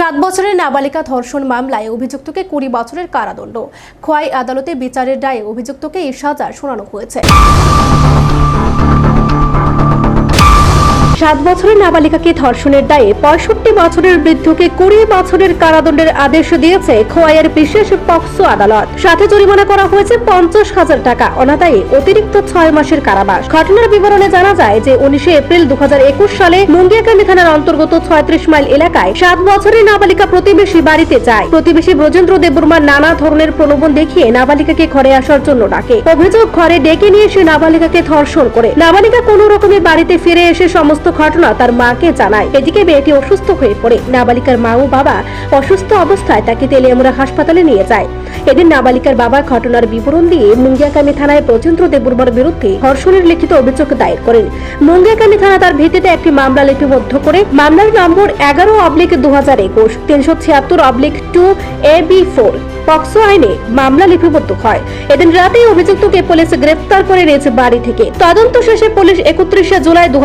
সাত বছরের নাবালিকা ধর্ষণ মামলায় অভিযুক্তকে কুড়ি বছরের কারাদণ্ড। খোয়াই আদালতে বিচারের দায়ে অভিযুক্তকে এই সাজা শোনানো হয়েছে। সাত বছরের নাবালিকাকে ধর্ষণের দায়ে পঁয়ষট্টি বছরের বৃদ্ধকে কুড়ি বছরের কারাদণ্ডের আদেশ দিয়েছে খোয়াইয়ের বিশেষ পক্সো আদালত। সাথে জরিমানা করা হয়েছে পঞ্চাশ হাজার টাকা, অনাদায়ে অতিরিক্ত ছয় মাসের কারাবাস। ঘটনার বিবরণে জানা যায় যে উনিশে এপ্রিল দু সালে মুঙ্গিয়াকান্দি থানার অন্তর্গত ছয়ত্রিশ মাইল এলাকায় সাত বছরের নাবালিকা প্রতিবেশী বাড়িতে যায়। প্রতিবেশী ব্রজেন্দ্র দেববর্মা নানা ধরনের প্রলোভন দেখিয়ে নাবালিকাকে ঘরে আসার জন্য ডাকে। অভিযোগ, ঘরে ডেকে নিয়ে সে নাবালিকাকে ধর্ষণ করে। নাবালিকা কোনো রকমে বাড়িতে ফিরে এসে সমস্ত ঘটনা তার মাকে জানায়। এদিকে মেয়েটি অসুস্থ হয়ে পড়ে। নাবালিকার মা ও বাবা অসুস্থ অবস্থায় তাকে তেলিয়ামুড়া হাসপাতালে নিয়ে যায়। এদিন নাবালিকার বাবা ঘটনার বিবরণ দিয়ে মুঙ্গিয়াকান্দি থানায় প্রচন্দ্র দেববর্মার বিরুদ্ধে ধর্ষণের লিখিত অভিযোগ দায়ের করেন। মুঙ্গিয়াকান্দি থানা তার ভিত্তিতে একটি মামলা লিপিবদ্ধ করে মামলার নম্বর এগারো অবলিক দু হাজার একুশ, তিনশো ছিয়াত্তর oblique two A B four. POCSO আইনে মামলা লিপিবদ্ধ হয়। এদিন রাতেই অভিযুক্তকে পুলিশ গ্রেপ্তার করে নিয়েছে বাড়ি থেকে। তদন্ত শেষে পুলিশ একত্রিশে জুলাই দু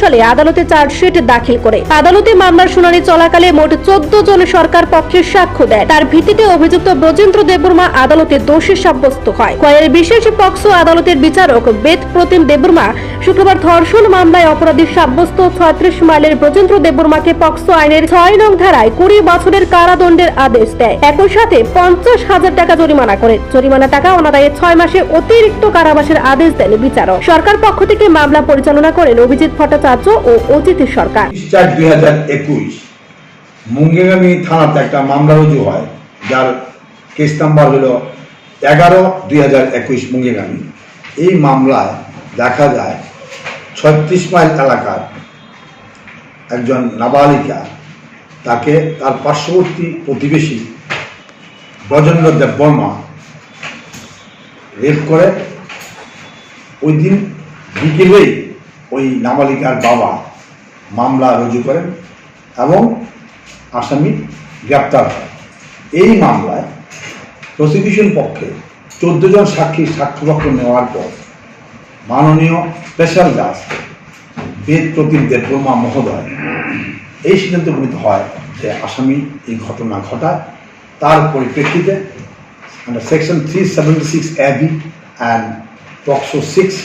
সালে আদালতে চার্জশিট দাখিল করে। আদালতে মামলার শুনানি চলাকালে মোট চোদ্দ জন সরকার পক্ষের সাক্ষ্য দেয়। তার ভিত্তিতে অভিযুক্ত ব্রজেন্দ্র দেববর্মা আদালতে দোষী সাব্যস্ত হয়। কয়ের বিশেষ পক্সো আদালতের বিচারক বেদ প্রতিম দেববর্মা শুক্রবার ধর্ষণ মামলায় অপরাধী সাব্যস্ত ছত্রিশ মাইলের ব্রজেন্দ্র দেববর্মাকে পক্সো আইনের ছয় নং ধারায় কুড়ি বছরের কারাদণ্ডের আদেশ দেয়। একই সাথে পঞ্চাশ হাজার টাকা জরিমানা করেন জরিমানা টাকা অনাদায়ে ছয় মাসে অতিরিক্ত কারাবাসের আদেশ দেন বিচারক। সরকার পক্ষ থেকে মামলা পরিচালনা করেন অভিজিৎ ভট্টাচার্য ও অজিত সরকার। দুই হাজার একুশ মুঙ্গেগামী থানাতে একটা মামলা রুজু হয়, যার কেস নাম্বার হলো এগারো দুই হাজার একুশ মুঙ্গেগামী। এই মামলায় দেখা যায় ছত্রিশ মাইল এলাকার একজন নাবালিকা, তাকে তার পার্শ্ববর্তী প্রতিবেশী ব্রজেন্দ্র দেব বর্মা রেপ করে। ওই দিন বিকেলেই ওই নাবালিকার বাবা মামলা রুজু করেন এবং আসামি গ্রেপ্তার হয়। এই মামলায় প্রসিকিউশন পক্ষে চোদ্দ জন সাক্ষী সাক্ষ্যপক্ষ নেওয়ার পর মাননীয় স্পেশাল জাজ বেদ প্রতীক দেববর্মা মহোদয় এই সিদ্ধান্ত উপনীত হয় যে আসামি এই ঘটনা ঘটায়। তার পরিপ্রেক্ষিতে under section three seventy six AB and POCSO six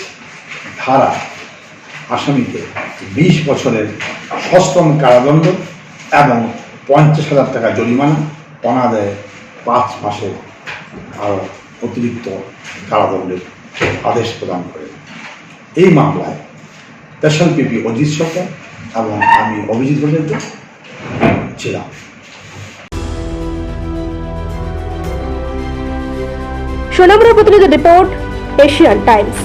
ধারা আসামিকে বিশ বছরের সশ্রম কারাদণ্ড এবং পঞ্চাশ হাজার টাকা জরিমানা, অনাদায়ে পাঁচ মাসের আরও অতিরিক্ত কারাদণ্ডের আদেশ প্রদান করে। এই মামলায় স্পেশাল পিপি অজিত সরকার এবং আমি অভিজিৎ পর্যন্ত ছিলাম। সোনামুড়া প্রতিনিধি রিপোর্ট এশিয়ান টাইমস।